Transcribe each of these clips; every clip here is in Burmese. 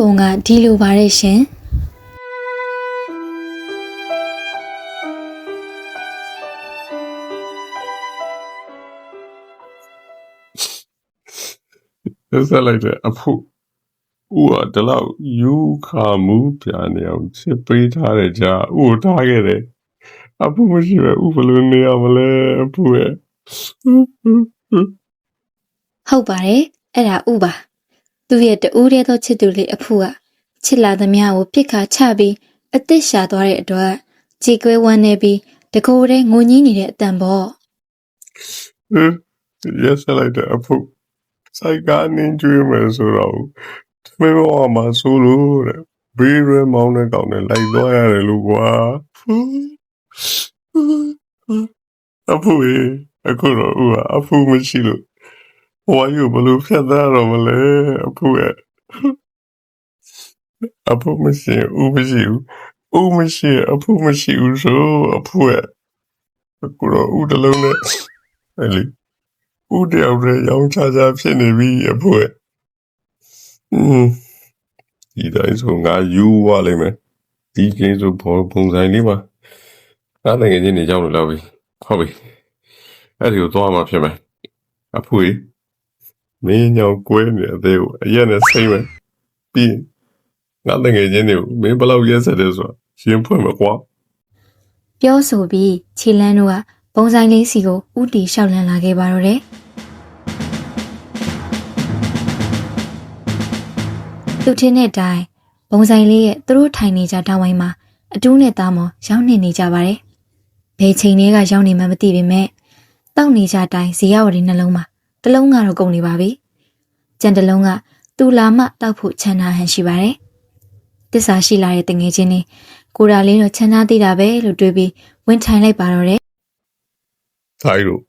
ပုံကဒီလိုပါတယ်ရှင်ဆက်ဆက်လိုက်တဲ့အဖို့ဦးကဒီလောက်ယူခါမှုပြနေအောင်ချစ်ပေးထားတဲ့ကြာဦးကိုထားခဲ့တယ်အဖို့မရှိပဲဦးဘယ်လိုနေရမလဲအဖို့ရဲ့ဟုတ်ပါတယ်အဲ့ဒါဥပါ သူ့ရဲ့တူးတဲ့သောချစ်သူလေးအဖူကချစ်လာသမျှကိုပြစ်ခါချပြီးအသစ်ရှာသွားတဲ့အတွက်ခြေကွဲဝမ်းနေပြီးတကိုယ်တည်းငိုညင်းနေတဲ့အတန်ပေါ့ရက်ဆက်လိုက်တဲ့အဖို့စိုက်ကားနင်းကျွေးမယ်ဆိုတော့မင်းဘောမှာဆိုလို့တဲ့ဘေးရဲမောင်းတဲ့ကောင်နဲ့လိုက်သွားရတယ်လို့ကွာအဖို့ရေအခုတော့ဦးကအဖို့မရှိလို့ဘ ဝကြီးကိုဘယ်လိုဖြတ်သန်းရတော့မလဲအဖို့ရဲ့အဖို့မရှိရင်ဦးမရှိဘူးဦးမရှိရင်အဖို့မရှိဘူးဆိုအဖို့ရဲ့အခုတော့ဦးတစ်လုံးနဲ့အဲ့လေဦးတယောက်တည်းရောင်းချချဖြစ်နေပြီအဖို့ရဲ့อืมဒီတိုင်းဆိုငါယူသွားလိမ့်မယ်ဒီကိန်းဆိုဘောပုံစံလေးမှာအဲ့ဒါငယ်ချင်းနေကြောင်းလို့လောက်ပြီဟုတ်ပြီအဲ့ဒီကိုသွားမှဖြစ်မယ်အဖိုးကြီး မင်းညောင်ကွဲနေတဲ့အသေးကိုအရက်နဲ့ဆိမ့်မယ်ပြီးရင်ငါတငယ်ချင်းတွေကိုမင်းဘယ်လောက်ရက်ဆက်တယ်ဆိုတာရှင်းဖွင့်မှာကွာပြောဆိုပြီးခြေလန်းတို့ကပုံဆိုင်လေးစီကိုဥတီလျှောက်လန်းလာခဲ့ပါတော့တယ်သူထင်းတဲ့အတိုင်းပုံဆိုင်လေးရဲ့သူတို့ထိုင်နေကြတောင်းဝိုင်းမှာအတူးနဲ့သားမော်ရောက်နေနေကြပါတယ်ဘယ်ချိန်လေးကရောက်နေမှမသိပေမဲ့တောက်နေကြတိုင်းဇေယဝရီနှလုံးမှာ တစ်လုံးကတော့ကုန်နေပါပြီကြံတစ်လုံးကတူလာမှတောက်ဖို့ချမ်းသာဟန်ရှိပါတယ်တစ္ဆာရှိလာတဲ့တငယ်ချင်းလေးကိုရာလေးတော့ချမ်းသာသေးတာပဲလို့တွေးပြီးဝင်ထိုင်လိုက်ပါတော့တယ်ထိုင်လို့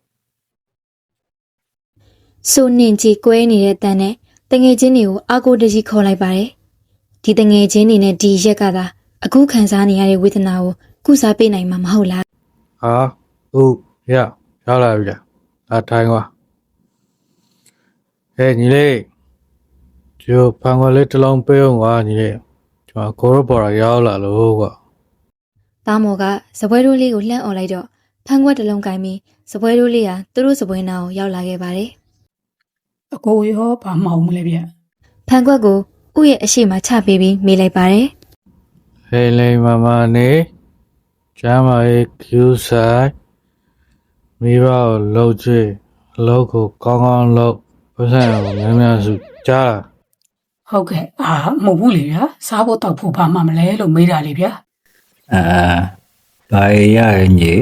ဆိုနင်ကြီးကွဲနေတဲ့တန်နဲ့တငယ်ချင်းတွေကိုအာကိုတကြီးခေါ်လိုက်ပါတယ်ဒီတငယ်ချင်းတွေနဲ့ဒီရက်ကသာအခုခံစားနေရတဲ့ဝေဒနာကိုကုစားပေးနိုင်မှာမဟုတ်လားဟာဟုတ်ရရောက်လာပြီလားဒါထိုင်ကွာ ဟဲ့ညီလေးကျိုးဖန်ခွက်လေးတစ်လုံးပေးအောင်ကွာညီလေးကျွန်တော်ကိုရပေါ်တာရောက်လာလို့ကွာသားမော်ကစပွဲတိုးလေးကိုလှမ်းអော်လိုက်တော့ဖန်ခွက်တစ်လုံးကင်ပြီးစပွဲတိုးလေးဟာသူတို့စပွဲနာကိုရောက်လာခဲ့ပါတယ်အကိုရောဘာမှမအောင်မလဲဗျဖန်ခွက်ကိုဥရဲ့အရှိမချပေးပြီးမေးလိုက်ပါတယ်ဟဲ့လိမ္မာမနေကျမ်းမာရေးကျူးဆိုင်မိဘကိုလှုပ်ချေအလုပ်ကိုကောင်းကောင်းလုပ် ပတ်စံကိုများများစုကြားလားဟုတ်ကဲ့အာမဟုတ်ဘူးလေဗျာစားဖို့တောက်ဖို့ဘာမှမလဲလို့မေးတာလေဗျာအာဘာရရညေ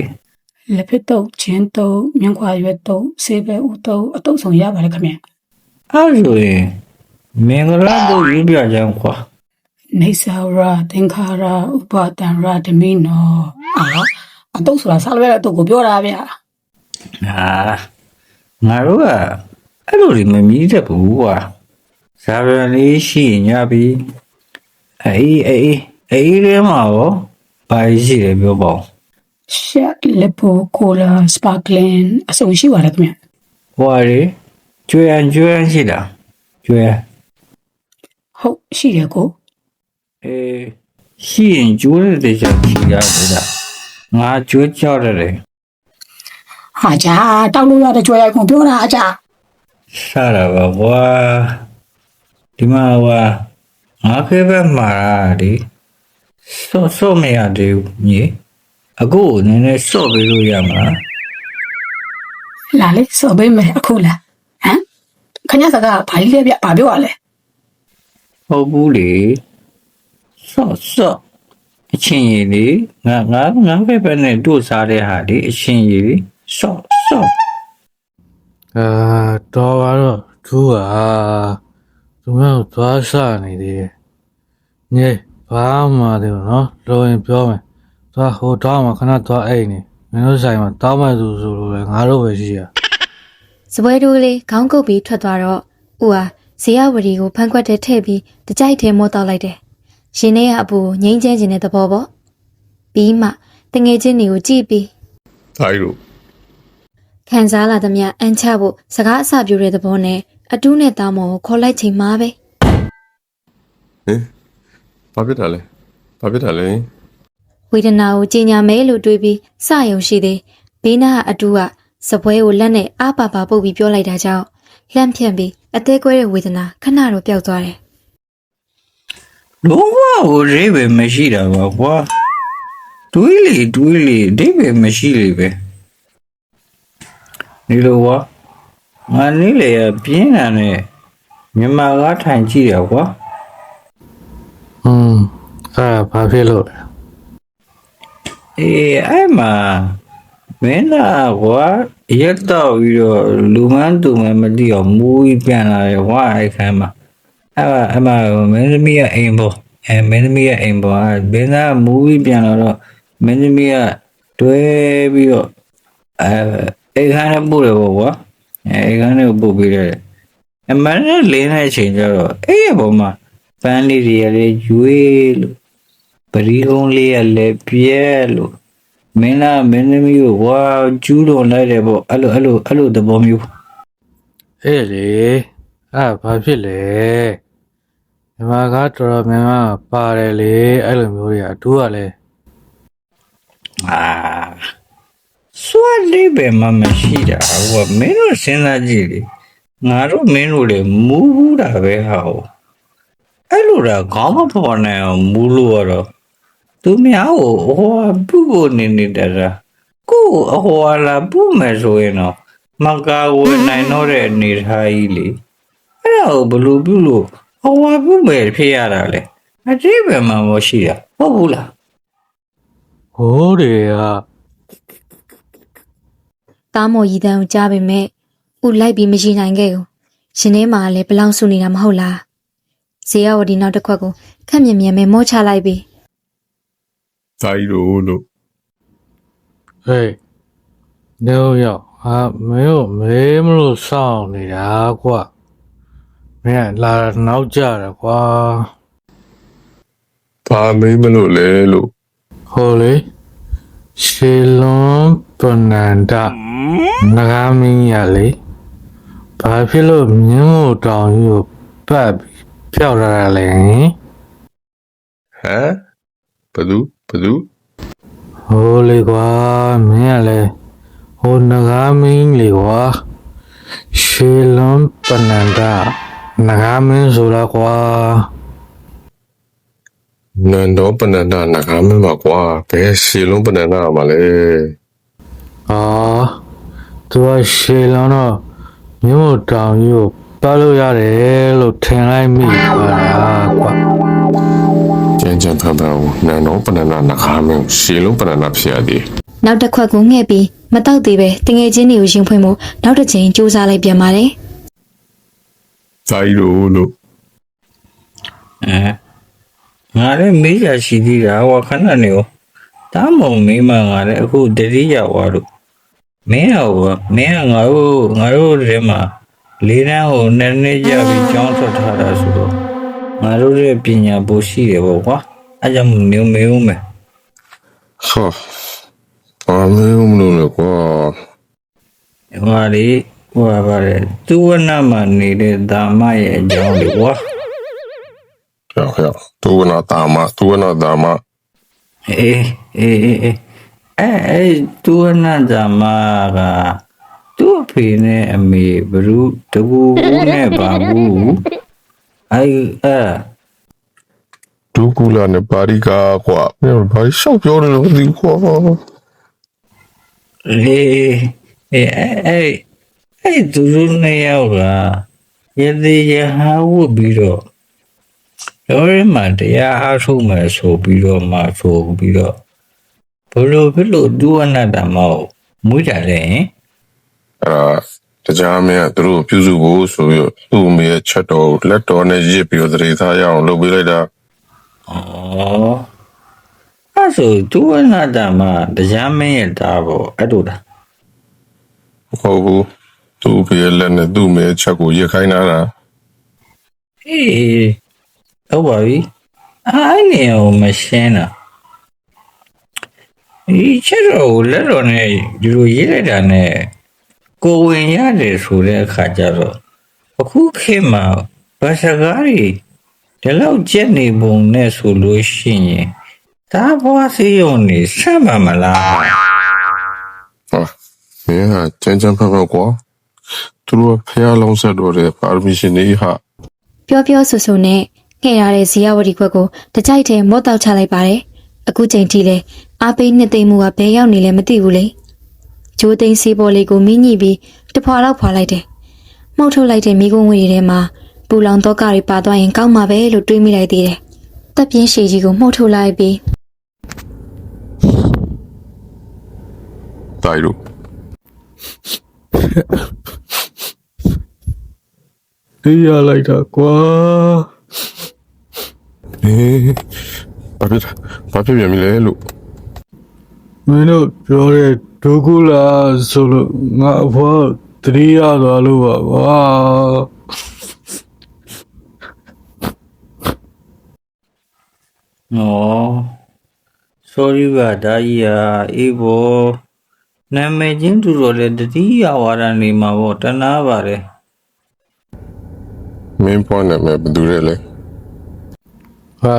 လက်ဖက်တုပ်ချင်းတုပ်မြင်းခွာရွက်တုပ်ဆေးပဲဥတုပ်အတုပ်ဆောင်ရပါတယ်ခင်ဗျအဲ့ဆိုရင်မင်္ဂလာတို့ယူပြကြမ်းခွာနေဆာရာသင်္ခါရဥပါတံရာဓမိနောအာအတုပ်ဆိုတာစားလို့ရတဲ့အတုပ်ကိုပြောတာဗျာအာငါတို့က အဲ့လိုတွေမမြည်တတ်ဘူးကွာဇာပြန်လေးရှိရင်ညပြီအေးအေးအေးရဲမှာရောဘာရှိတယ်ပြောပါဦးရှက်လက်ပိုကိုလာစပါကလင်အစုံရှိပါတယ်ခင်ဗျဟွာလေကျွေးအကျွေးရှိတာကျွေးဟုတ်ရှိတယ်ကိုအေးရှိရင်ကျွေးတဲ့ချက်ရှိရတယ်လားငါကျွေးကြောက်တယ်ဟာကြာတောက်လို့ရတဲ့ကြွယ်ရိုက်ကုန်ပြောတာအကြာ စားရပါဘွာဒီမှာဟွာငါဖေးဘက်မှာဒီစော့စော့မရသေးဘူးညီအခုနည်းနည်းစော့ပေးလို့ရမလားလာလေစော်ပေးမယ်အခုလားဟမ်ခဏစကားဘာကြီးလဲဗျဘာပြောရလဲဟုတ်ဘူးလေစော့စော့အချင်းရည်လေငါငါငါဖေးဘက်နဲ့တို့စားတဲ့ဟာလေအချင်းရည်လေစော့စော့ အာတော်ပါတော့သူကသူမျိုးသွားစားနေသေးတယ်ညေဘာမှမတယ်နော်လိုရင်ပြောမယ်သွားဟိုတောင်းမှာခဏသွားအိတ်နေမင်းတို့ဆိုင်မှာတောင်းမဲ့သူဆိုလို့လေငါတို့ပဲရှိရစပွဲတိုးလေးခေါင်းကုပ်ပြီးထွက်သွားတော့ဥဟာဇေယဝရီကိုဖန်ခွက်ထဲထည့်ပြီးတကြိုက်ထဲမောတောက်လိုက်တယ်ရှင်နေကအပူကိုငိမ့်ချမ်းခြင်းတဲ့သဘောပေါ့ပြီးမှတငယ်ချင်းတွေကိုကြည့်ပြီးထိုင်လို့ ခံစားလာသမျှအန်ချဖို့စကားအစပြိုတဲ့သဘောနဲ့အတူးနဲ့သားမော်ကိုခေါ်လိုက်ချိန်မှာပဲဟဘာဖြစ်တာလဲဘာဖြစ်တာလဲဝေဒနာကိုကြီးညာမဲလို့တွေးပြီးစယုံရှိသေးဘေးနာကအတူကစပွဲကိုလက်နဲ့အားပါပါပုတ်ပြီးပြောလိုက်တာကြောင့်လှမ်းဖြန့်ပြီးအသေးကွဲတဲ့ဝေဒနာခဏတော့ပျောက်သွားတယ်လုံးဝဟိုရိပဲမရှိတာပါကွာတွေးလေတွေးလေအိပဲမရှိလေပဲ ဒီလိုကွာငါနေလေရပြင်းတာနဲ့မြန်မာကားထိုင်ကြည့်ရကွာอืมအဲ့ဒါဘာဖြစ်လို့လဲအေးအဲ့မှာမင်းသားကွာရက်တော့ပြီးတော့လူမန်းသူမန်းမသိအောင်မူကြီးပြန်လာတယ်ကွာအဲ့ခမ်းမှာအဲ့မှာအဲ့မှာမင်းသမီးရဲ့အိမ်ပေါ်အဲမင်းသမီးရဲ့အိမ်ပေါ်အဲ့မင်းသားမူကြီးပြန်လာတော့မင်းသမီးကတွဲပြီးတော့အဲ အိမ်ခမ်းနဲ့ပို့တယ်ပေါ့ကွာအဲအိမ်ခမ်းနဲ့ပို့ပြီးတယ်အမှန်နဲ့လင်းတဲ့အချိန်ကျတော့အဲ့ရဲ့ပေါ်မှာပန်းလေးတွေကလည်းရွေးလို့ပရိကုံးလေးရလည်းပြဲလို့မင်းလားမင်းသမီးကိုဝါကျူးလွန်လိုက်တယ်ပေါ့အဲ့လိုအဲ့လိုအဲ့လိုသဘောမျိုးအေးလေအဲ့ဒါဘာဖြစ်လဲမြန်မာကားတော်တော်များများပါတယ်လေအဲ့လိုမျိုးတွေအတူကလည်းအာ စွာလေးပဲမမရှိတာဟိုကမင်းတို့စဉ်းစားကြည့်လေငါတို့မင်းတို့လေမူးဘူးတာပဲဟာဟိုအဲ့လိုတာခေါင်းမပေါ်နိုင်အောင်မူးလို့ရတော့သူများကိုဟိုပုကိုနေနေတာတာကိုယ်အဟောလာပုမယ်ဆိုရင်တော့မကာဝယ်နိုင်တော့တဲ့အနေထားကြီးလေအဲ့ဒါကိုဘယ်လိုပြုလို့ဟောဝါပြုမယ်ဖြစ်ရတာလဲအတိပ္ပယ်မှာမရှိတာဟုတ်ဘူးလားဟိုးတွေက။ တားမော်ရည်တန်းကိုကြားပေမဲ့ဥလိုက်ပြီးမရှိနိုင်ခဲ့ဘူး။ရှင်ထဲမှာလည်းဘလောင်ဆူနေတာမဟုတ်လား။ဇေယဝဒီနောက်တစ်ခွက်ကိုခက်မြင်မြင်ပဲမောချလိုက်ပြီးဇာကြီးတို့လို့ဟေးနေရောက်ဟာမင်းတို့မေးမလို့စောင့်နေတာကွာမင်းကလာနောက်ကြတယ်ကွာဘာမေးမလို့လဲလို့ဟိုလေ ရှေလွန်ပနန္ဒငကားမင်းရလေဘာဖြစ်လို့မြင်းမို့တောင်ကြီးကိုပတ်ပြီးဖျောက်ရတာလဲဟမ်ဘသူဘသူဟိုလေကွာမင်းကလေဟိုငကားမင်းလေကွာရှေလွန်ပနန္ဒငကားမင်းဆိုတာကွာ နန္ဒောပဏ္ဏနဂါမင်းပါကွာဘယ်ရှေလုံးပဏ္ဏမှာလဲအော်သူကရှေလွန်တော့မြင်းမို့တောင်ကြီးကိုပတ်လို့ရတယ်လို့ထင်လိုက်မိပါလားကွာကျန်ကျန်ဖန်ဖန်နန္ဒောပဏ္ဏနဂါမင်းရှေလုံးပဏ္ဏဖြစ်ရသည်နောက်တစ်ခွက်ကိုငှဲ့ပြီးမတောက်သေးပဲတငယ်ချင်းတွေကိုရင်ဖွင့်မှုနောက်တစ်ချိန်စူးစမ်းလိုက်ပြန်ပါတယ်ဇာကြီးတို့လို့အဲ ငါလည်းမေးရရှိသေးတာဟောခဏနေရောတားမုံမေးမှငါလည်းအခုတတိယဝါတို့မင်းဟောမင်းကငါတို့ငါတို့ထဲမှာလေးတန်းကိုနှစ်နှစ်ကြာပြီးကြောင်းထွက်ထားတာဆိုတော့ငါတို့ရဲ့ပညာပိုရှိတယ်ပေါ့ကွာအဲကြောင့်နေမေးဦးမယ်ဟာဘာမေးမလို့လဲကွာဟိုလေဟိုပါလေသူဝနမှာနေတဲ့ဒါမရဲ့အကြောင်းလေကွာ ရောက်ရောက်သူဝနာတာမသူဝနာတာမအေးအေးအေးအေးအဲအဲသူဝနဒါမကသူ့အဖေနဲ့အမေဘ누구တကူဦးနဲ့ပါဘူးအဲအဲဒုကူလာနဲ့ပါရီကာကွာမင်းဘာရှောက်ပြောတယ်လို့မသိဘူးကွာအေးအေးအဲအဲအဲသူတို့နှစ်ယောက်ကယတိယဟာဝတ်ပြီးတော့ ရောရမတရားအားထုတ်မယ်ဆိုပြီးတော့မှဆိုပြီးတော့ဘလို့ဘလို့ဒုဝနဒါမောမွေးတယ်လေအဲတရားမင်းကသူတို့ပြုစုဖို့ဆိုပြီးတော့သူ့အမေရဲ့ချက်တော်ကိုလက်တော်နဲ့ရစ်ပြီးတော့သတိထားရအောင်လုပ်ပေးလိုက်တာอ๋อအဲ့ဆိုသူဝနာတာမှာတရားမင်းရဲ့တာပေါ့အဲ့လိုလားဟုတ်ဘူးသူ့အဖေရဲ့လက်နဲ့သူ့အမေရဲ့ချက်ကိုရစ်ခိုင်းတာလားအေး ဟုတ်ပါပြီအဲ့နေအောင်မရှင်းတာဒီချက်တော်ကိုလက်တော်နဲ့ဒီလိုရေးလိုက်တာနဲ့ကိုယ်ဝင်ရတယ်ဆိုတဲ့အခါကျတော့အခုခေတ်မှာဘာစကားတွေဒီလောက်ကြက်နေပုံနဲ့ဆိုလို့ရှိရင်ဒါဘွားစီယုံနေဆက်မှာမလားဟာမင်းဟာချမ်းချမ်းဖက်ဖက်ကွာသူတို့ကဖះလုံးဆက်တော့တယ်ပါရမီရှင်နေဟာပြောပြောဆိုဆိုနဲ့ ငှဲ့ရတဲ့ဇီယဝတီခွက်ကိုတကြိုက်တည်းမော့တောက်ချလိုက်ပါတယ်အခုချိန်ထိလဲအားပေးနှစ်သိမ့်မှုကဘယ်ရောက်နေလဲမသိဘူးလေဂျိုးသိန်းစီးပေါ်လေးကိုမိညှိပြီးတဖွာတော့ဖွာလိုက်တယ်မှုတ်ထုတ်လိုက်တဲ့မိကုံးဝေတွေထဲမှာပူလောင်တော့ကတွေပါသွားရင်ကောင်းမှာပဲလို့တွေးမိလိုက်သေးတယ်တပ်ပြင်းရှည်ကြီးကိုမှုတ်ထုတ်လိုက်ပြီးတိုင်တို့တေးရလိုက်တာကွာ ဟေးဘာဖြစ်ဘာဖြစ်ပြန်ပြီလဲလို့မင်းတို့ပြောတဲ့ဒုက္ခလားဆိုလို့ငါအဖွားတတိယသွားလို့ပါကွာ။နော် sorry ပါဒါကြီးอ่ะအေးဘောနာမည်ချင်းတူတော့လေတတိယဝါဒနေမှာပေါ့တနာပါတယ်မင်းပေါ်နေမယ်ဘယ်သူလဲ လဲဟာ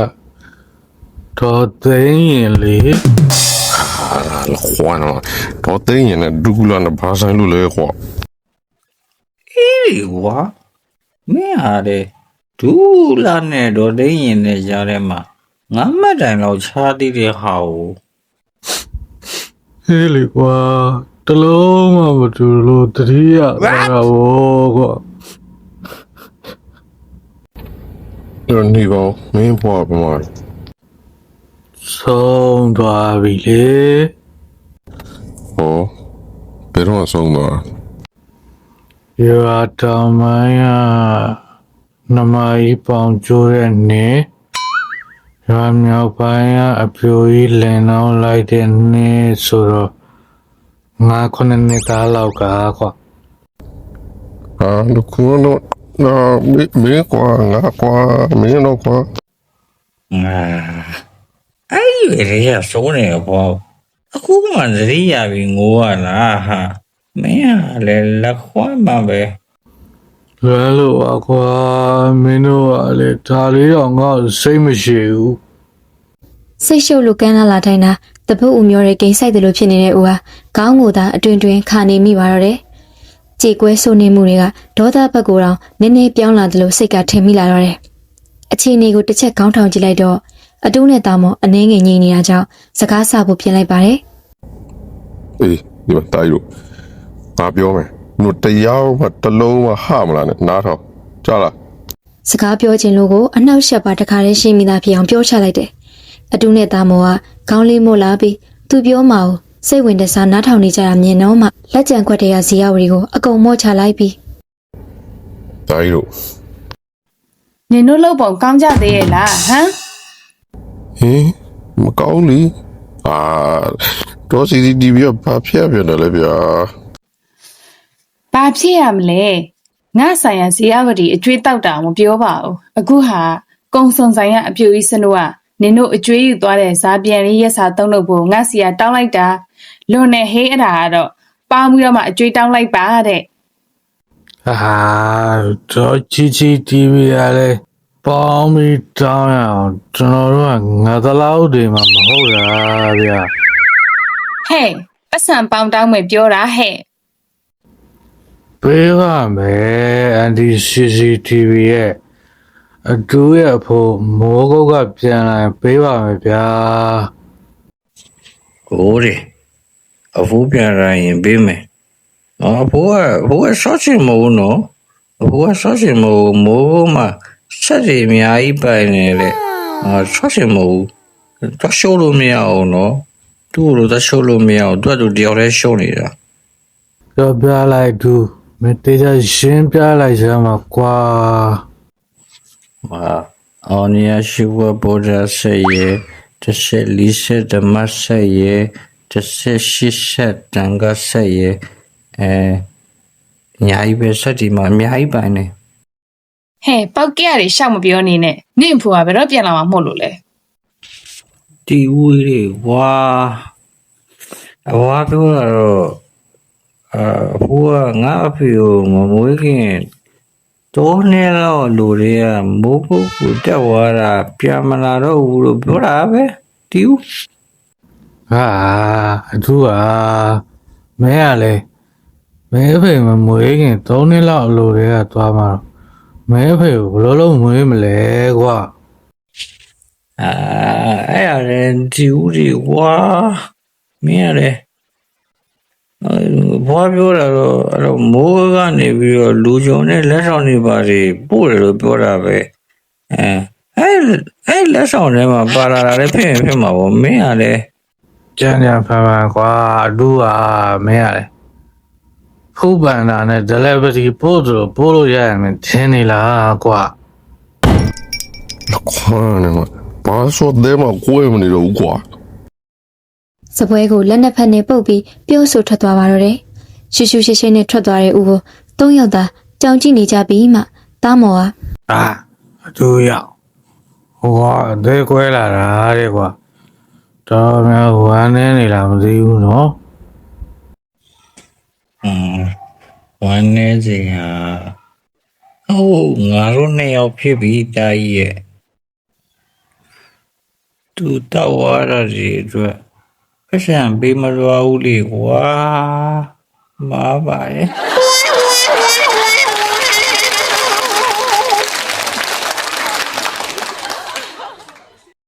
တော်သိင်းရင်လေဟာလခွာနော်တော့တင်းရင်လည်းဒုက္ခလာနဲ့ဘာဆိုင်လို့လဲကွာ။အေးကွာမင်းဟာလေဒူလာနဲ့တော့ဒိန်းရင်နဲ့ကြားထဲမှာငါမှတ်တိုင်လောက်ချားသေးတဲ့ဟာကိုဟေးလေကွာတလုံးမှမတူလို့တတိယသွားတာဘော ကွာအဲ့တော့နေပါဦးမင်းပေါ်ပါမှာဆုံးသွားပြီလေဟောဘယ်တော့ဆုံးသွားရွာတောင်မိုင်းကနမကြီးပေါင်ကျိုးတဲ့နေရွာမြောက်ပိုင်းကအပြိုကြီးလင်အောင်လိုက်တဲ့နေဆိုတော့ငါခုနှစ်နှစ်သားလောက်ကကွာဟာလူခုတော့ နော်မင်းကွာငါကွာမင်းတော့ကွာငါအဲ့ဒီရေရစိုးနေပေါ့အခုမှသတိရပြီငိုရလားဟာမင်းဟာလေလက်ခွမ်းမှာပဲလွယ်လို့ပါကွာမင်းတို့ကလေဒါလေးတော့ငါ့ကိုစိတ်မရှိဘူးစိတ်ရှုပ်လို့ကန်းလာလာတိုင်းတာတပုတ်ဦးမျောတဲ့ဂိမ်းဆိုင်တယ်လို့ဖြစ်နေတဲ့ဦးဟာခေါင်းကိုသာအတွင်တွင်ခါနေမိပါတော့တယ်။ ကြေကွဲဆိုနေမှုတွေကဒေါသဘက်ကိုတောင်နည်းနည်းပြောင်းလာတယ်လို့စိတ်ကထင်မိလာတော့တယ်။အခြေအနေကိုတစ်ချက်ခေါင်းထောင်ကြည့်လိုက်တော့အတူးနဲ့တာမောအနှဲငယ်ငြိမ်နေတာကြောင့်စကားဆဖို့ပြင်လိုက်ပါတယ်အေးဒီမှာတိုင်တို့ငါပြောမယ်တို့တရားမှတစ်လုံးမှဟမလားနဲ့နားထောင်ကြားလား။စကားပြောခြင်းလို့ကိုအနှောက်အယှက်ပါတခါတည်းရှင်းမိသားဖြစ်အောင်ပြောချလိုက်တယ်။အတူးနဲ့တာမောကခေါင်းလေးမို့လာပြီးသူပြောမှကို စိတ်ဝင်တစားနားထောင်နေကြတာမြင်တော့မှလက်ကြံခွက်တွေကဇီယဝရီကိုအကုန်မော့ချလိုက်ပြီးတိုင်တို့နင်တို့လောက်ပုံကောင်းကြသေးရဲ့လားဟမ်ဟင်မကောင်းလीအာတော့ CCTV ကဘာဖြစ်ပြန်တယ်လဲဗျာဘာဖြစ်ရမလဲငါဆိုင်ရဇီယဝတီအကျွေးတောက်တာမပြောပါဘူးအခုဟာကုံစုံဆိုင်ရအပြူကြီးစနိုးကနင်တို့အကျွေးယူသွားတဲ့ဇာပြန်လေးရက်စာသုံးလို့ဖို့ငါစီကတောင်းလိုက်တာ လွန်နေဟေးအဲ့ဒါကတော့ပေါင်းပြီးတော့မှအကျွေးတောင်းလိုက်ပါတဲ့ဟာတော့ချီချီ TV ရလေပေါင်းပြီးတောင်းရအောင်ကျွန်တော်တို့ကငါတလောက်တွေမှမဟုတ်တာဗျာဟဲ့ပတ်စံပေါင်းတောင်းမယ်ပြောတာဟဲ့ပေးပါမယ်အန်ဒီ CCTV ရဲ့အတူရဲ့အဖို့မိုးကုတ်ကပြန်လာရင်ပေးပါမယ်ဗျာကိုတယ် အဖိုးပြန်ရရင်ပေးမယ်အဖိုးကအဖိုးကဆော့ချင်မဟုတ်နော်အဖိုးကဆော့ချင်မဟုတ်မိုးမှာဆက်တွေအများကြီးပိုင်နေလေအာဆော့ချင်မဟုတ်တော့ရှိုးလို့မရအောင်နော်သူ့လိုတော့ရှိုးလို့မရအောင်သူကသူတယောက်တည်းရှိုးနေတာတော့ပြလိုက်သူမတေးချရှင်းပြလိုက်စမ်းပါကွာဟာအော်နီယာရှိဝဘောဒဆက်ရဲ့တစ်ဆက်လီဆက်ဓမ္မဆက်ရဲ့ တစ်ဆက်ရှစ်ဆက်တန်ခါဆက်ရဲ့အဲအများကြီးပဲဆက်ဒီမှာအများကြီးပိုင်နေဟဲ့ပောက်ကရတွေရှောက်မပြောနေနဲ့နင့်အဖိုးကဘယ်တော့ပြန်လာမှာမဟုတ်လို့လဲတီဝီတွေဝါအဝါပြောတာတော့အာဟိုကငါအဖေကိုမမွေးခင်တော့နေတော့လူတွေကမိုးပုတ်ကိုတက်သွားတာပြန်မလာတော့ဘူးလို့ပြောတာပဲတီးဦး ဟာအထူးဟာမင်းကလေမင်းအဖေမမွေးခင်3နှစ်လောက်အလိုတည်းကသွားမှာတော့မင်းအဖေကိုဘယ်လိုလုပ်မွေးမလဲကွာအာအဲ့ရတဲ့တီးဦးဒီဝါမင်းရတယ်ဘွားပြောတာတော့အဲ့တော့မိုးကနေပြီးတော့လူကြုံနဲ့လက်ဆောင်တွေပါတွေပို့တယ်လို့ပြောတာပဲအဲအဲ့အဲ့လက်ဆောင်ထဲမှာပါလာတာလည်းဖြစ်ရင်ဖြစ်မှာပေါ့မင်းကလည်း ကြမ်းကြမ်းဖန်ဖန်ကွာအထူးဟာမင်းကလေဖူးပန်တာနဲ့ delivery ပို့လို့ပို့လို့ရရင်မင်းထင်နေလားကွာခွန်းနေမှာဘာဆိုတဲ့မှာကိုယ်မနေတော့ဘူးကွာစပွဲကိုလက်နှစ်ဖက်နဲ့ပုတ်ပြီးပြုံးဆူထွက်သွားပါတော့တယ်ရှူရှူရှင်းရှင်းနဲ့ထွက်သွားတဲ့ဦးကိုသုံးယောက်သာကြောင်ကြည့်နေကြပြီးမှတားမော်ကအာအထူးရောက်ဟိုကအသေးကွဲလာတာတဲ့ကွာ တော်ငါဝမ်းနေနေလားမသိဘူးနော်อืมဝမ်းနေစရာဟိုးငါတို့နှစ်ယောက်ဖြစ်ပြီးတာကြီးရဲ့သူတော့ဝါရစီအတွက်အရှံပေးမလွားဘူးလေကွာမာပါရဲ့